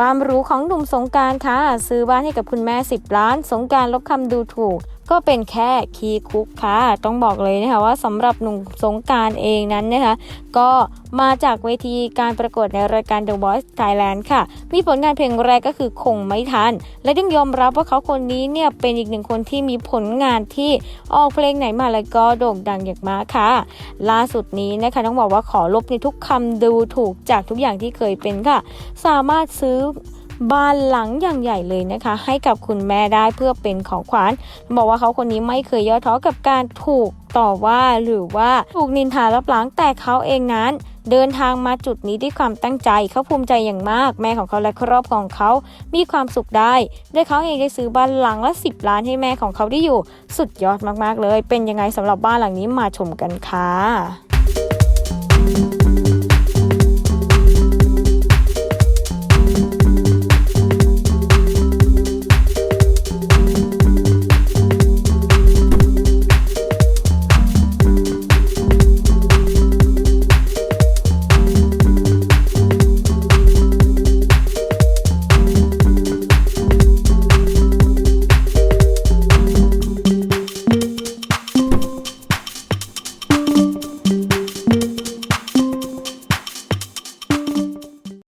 บ้านหรูของหนุ่มสงการค่ะ ซื้อบ้านให้กับคุณแม่ 10 ล้าน สงการลบคำดูถูก ก็เป็นแค่คีคุกค่ะ ต้องบอกเลยนะคะว่าสำหรับหนุ่มสงการเองนั้นนะคะก็มาจากเวทีการประกวดในรายการ The Voice Thailand ค่ะ มีผลงานเพลงแรกก็คือคงไม่ทัน และต้องยอมรับว่าเขาคนนี้เนี่ยเป็นอีกหนึ่งคนที่มีผลงานที่ออกเพลงไหนมาแล้วก็โด่งดังอย่างมากค่ะ ล่าสุดนี้นะคะต้องบอกว่าขอลบในทุกคำดูถูกจากทุกอย่างที่เคยเป็นค่ะ สามารถซื้อ บ้านหลังอย่างใหญ่เลยนะคะ ให้กับคุณแม่ได้เพื่อเป็นของขวัญบอกว่าเขาคนนี้ไม่เคยย่อท้อกับการถูกต่อว่าหรือว่าถูกนินทารับหลังแต่เขาเองนั้น เดินทางมาจุดนี้ด้วยความตั้งใจเขาภูมิใจอย่างมาก แม่ของเขาและครอบครัวของเขามีความสุขได้ด้วยเขาเองได้ซื้อบ้านหลังละ 10 ล้านให้แม่ของเขาได้อยู่ สุดยอดมากๆเลย เป็นยังไงสำหรับบ้านหลังนี้มาชมกันค่ะ